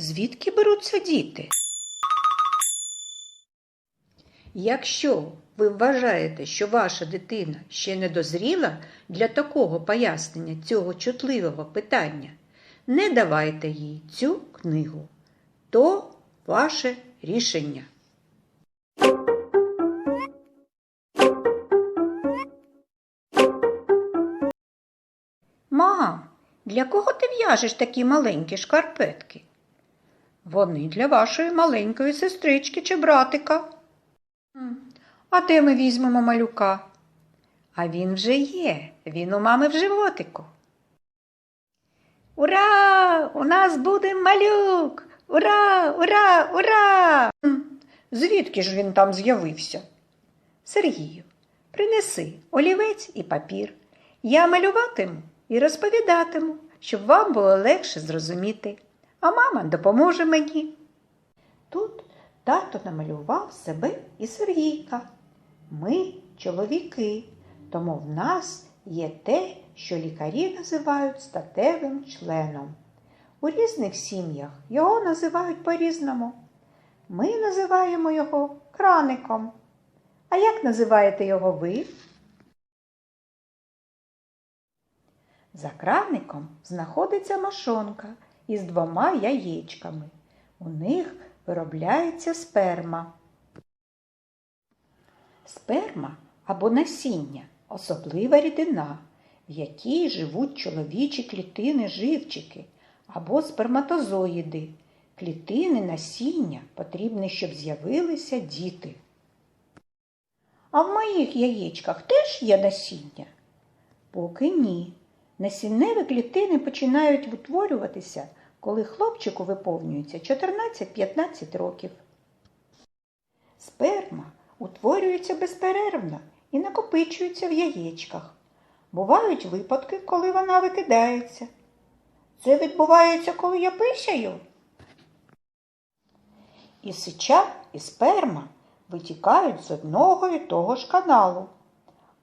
Звідки беруться діти? Якщо ви вважаєте, що ваша дитина ще не дозріла для такого пояснення цього чутливого питання, не давайте їй цю книгу. То ваше рішення. Мам, для кого ти в'яжеш такі маленькі шкарпетки? Вони для вашої маленької сестрички чи братика. А де ми візьмемо малюка? А він вже є, він у мами в животику. Ура! У нас буде малюк! Ура! Ура! Ура! Звідки ж він там з'явився? Сергію, принеси олівець і папір. Я малюватиму і розповідатиму, щоб вам було легше зрозуміти, а мама допоможе мені. Тут тато намалював себе і Сергійка. Ми чоловіки, тому в нас є те, що лікарі називають статевим членом. У різних сім'ях його називають по-різному. Ми називаємо його краником. А як називаєте його ви? За краником знаходиться мошонка із двома яєчками. У них виробляється сперма. Сперма або насіння особлива рідина, в якій живуть чоловічі клітини живчики або сперматозоїди. Клітини насіння потрібні, щоб з'явилися діти. А в моїх яєчках теж є насіння? Поки ні. Насінневі клітини починають утворюватися, коли хлопчику виповнюється 14-15 років. Сперма утворюється безперервно і накопичується в яєчках. Бувають випадки, коли вона викидається. Це відбувається, коли я писаю. І сича, і сперма витікають з одного і того ж каналу.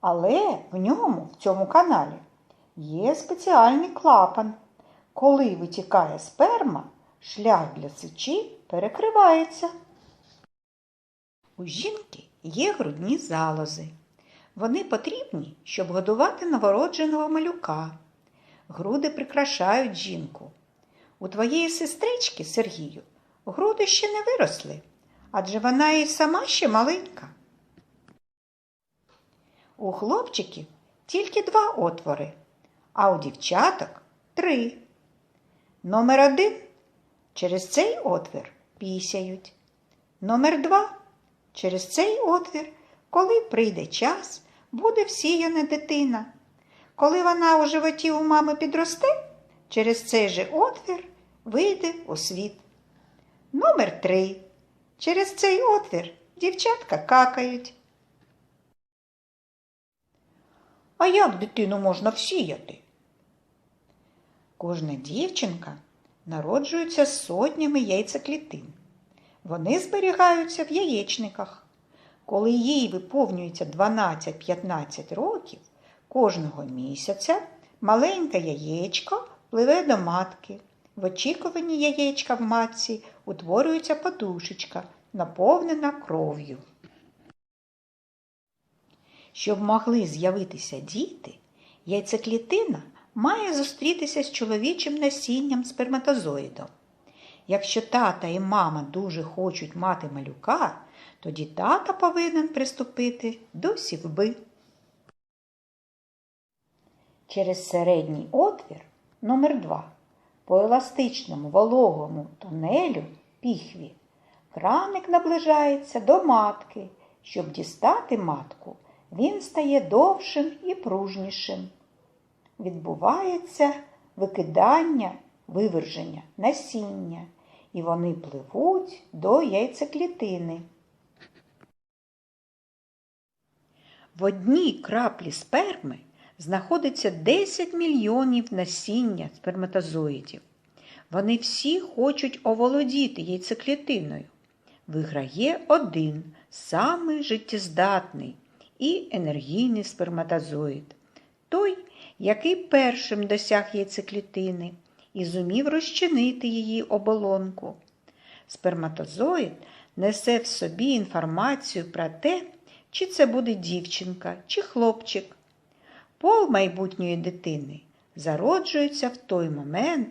Але в ньому, в цьому каналі, є спеціальний клапан. Коли витікає сперма, шлях для сечі перекривається. У жінки є грудні залози. Вони потрібні, щоб годувати новородженого малюка. Груди прикрашають жінку. У твоєї сестрички Сергію груди ще не виросли, адже вона і сама ще маленька. У хлопчиків тільки два отвори, а у дівчаток три. Номер один через цей отвір пісяють. Номер два через цей отвір, коли прийде час, буде всіяна дитина. Коли вона у животі у мами підросте, через цей же отвір вийде у світ. Номер три. Через цей отвір дівчатка какають. А як дитину можна всіяти? Кожна дівчинка народжується з сотнями яйцеклітин. Вони зберігаються в яєчниках. Коли їй виповнюється 12-15 років, кожного місяця маленьке яєчко пливе до матки. В очікуванні яєчка в матці утворюється подушечка, наповнена кров'ю. Щоб могли з'явитися діти, яйцеклітина має зустрітися з чоловічим насінням сперматозоїдом. Якщо тата і мама дуже хочуть мати малюка, тоді тата повинен приступити до сівби. Через середній отвір номер 2 по еластичному вологому тунелю піхві краник наближається до матки. Щоб дістати матку, він стає довшим і пружнішим. Відбувається викидання, виверження, насіння, і вони пливуть до яйцеклітини. В одній краплі сперми знаходиться 10 мільйонів насіння сперматозоїдів. Вони всі хочуть оволодіти яйцеклітиною. Виграє один самий життєздатний і енергійний сперматозоїд той, який першим досяг яйцеклітини і зумів розчинити її оболонку. Сперматозоїд несе в собі інформацію про те, чи це буде дівчинка, чи хлопчик. Пол майбутньої дитини зароджується в той момент,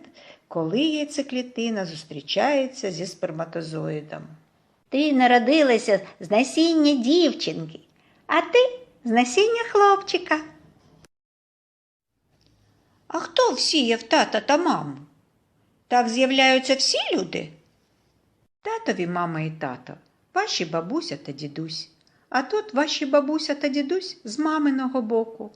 коли яйцеклітина зустрічається зі сперматозоїдом. Ти народилася з насіння дівчинки, а ти з насіння хлопчика. А хто всіяв тата та маму? Так з'являються всі люди? Татові мама і тато, ваші бабуся та дідусь. А тут ваші бабуся та дідусь з маминого боку.